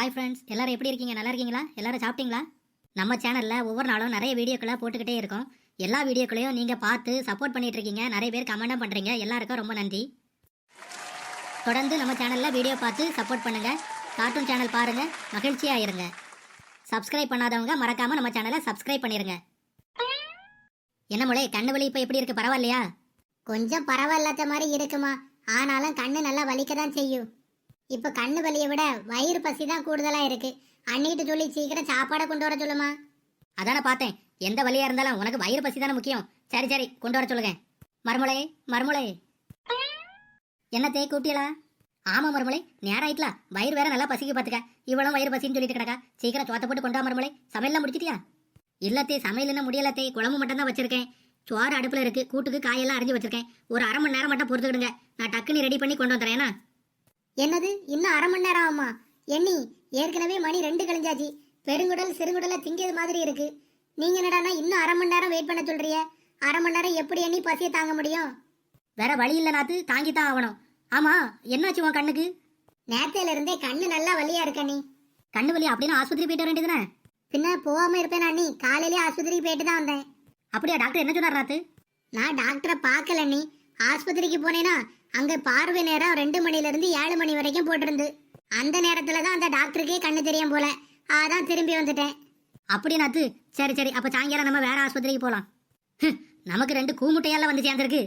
Hi friends எல்லாரும் எப்படி இருக்கீங்க? நல்லா இருக்கீங்களா? எல்லாரும் சாப்பிட்டீங்களா? நம்ம சேனலில் ஒவ்வொரு நாளும் நிறைய வீடியோக்களை போட்டுக்கிட்டே இருக்கோம். எல்லா வீடியோக்களையும் நீங்கள் பார்த்து சப்போர்ட் பண்ணிட்டு இருக்கீங்க. நிறைய பேர் கமெண்டும் பண்ணுறீங்க எல்லாருக்கும் ரொம்ப நன்றி. தொடர்ந்து நம்ம சேனலில் வீடியோ பார்த்து சப்போர்ட் பண்ணுங்கள் கார்ட்டூன் சேனல் பாருங்கள் மகிழ்ச்சியாக இருங்க. சப்ஸ்கிரைப் பண்ணாதவங்க மறக்காமல் நம்ம சேனலை சப்ஸ்கிரைப் பண்ணிடுங்க என்ன மொழி கண்ணு வலி இப்போ எப்படி இருக்கு? பரவாயில்லையா? கொஞ்சம் பரவாயில்லாத மாதிரி இருக்குமா? ஆனாலும் கண்ணு நல்லா வலிக்க தான் செய்யும். இப்போ கண்ணு வலியை விட வயிறு பசி தான் கூடுதலா இருக்கு. அண்ணிட்டு சொல்லி சீக்கிரம் சாப்பாடை கொண்டு வர சொல்லுமா. அதானே பார்த்தேன். எந்த வழியா இருந்தாலும் உனக்கு வயிறு பசி தானே முக்கியம். சரி சரி கொண்டு வர சொல்லுங்க. மறுமலை மறுமலை என்னத்தே கூட்டியலா? ஆமா மறுமலை நேரம் ஆயிட்டலாம் வயிறு வேற நல்லா பசிக்கு பாத்துக்க. இவ்வளவு வயிறு பசின்னு சொல்லிட்டு கிடக்கா. சீக்கிரம் சோத்த போட்டு கொண்டா மறுமலை சமையல்லாம் முடிச்சிட்டியா? இல்லத்தே சமையல் என்ன முடியலத்தே குழம்பு மட்டும் தான் வச்சிருக்கேன். சோறு அடுப்புல இருக்கு. கூட்டுக்கு காயெல்லாம் அரிஞ்சு வச்சிருக்கேன். ஒரு அரை மணி நேரம் மட்டும் பொறுத்துக்கிடுங்க. நான் டக்குன்னு ரெடி பண்ணி கொண்டு வந்துறேன் என்னது? இன்னும் அரை மணி நேரம் ஆகுமா? எண்ணி ஏற்கனவே மணி ரெண்டு கழிஞ்சாச்சு. பெருங்குடல் சிறுங்குடல திங்கியது மாதிரி இருக்கு. நீங்க என்னடான்னா இன்னும் அரை மணி நேரம் வெயிட் பண்ண சொல்றிய? அரை மணி நேரம் எப்படி எண்ணி பசியை தாங்க முடியும்? வேற வழி இல்லை நாத்து தாங்கி தான் ஆகணும். ஆமா என்னாச்சு உன் கண்ணுக்கு? நேத்தையில இருந்தே கண்ணு நல்லா வலியா இருக்க நீ கண்ணு வலி அப்படின்னு ஆஸ்பத்திரி போயிட்டு வர வேண்டியதுதானே? பின்ன போகாம இருப்பேன் நீ காலையிலேயே ஆஸ்பத்திரிக்கு போயிட்டு தான் வந்தேன். அப்படியா டாக்டர் என்ன சொன்னார் நாத்து? நான் டாக்டரை பார்க்கல நீ ஆஸ்பத்திரிக்கு போனேன்னா அங்க பார்வை நேரம் ரெண்டு மணில இருந்து ஏழு மணி வரைக்கும் போட்டிருந்து. அந்த நேரத்துல தான் அந்த டாக்டருக்கே கண்ணு தெரியும் போல. அதான் திரும்பி வந்துட்டேன். அப்படின்னாத்து சரி சரி அப்ப சாயங்காலம் நம்ம வேற ஆஸ்பத்திரிக்கு போலாம். நமக்கு ரெண்டு கூமுட்டையால வந்து சேர்ந்துருக்கு.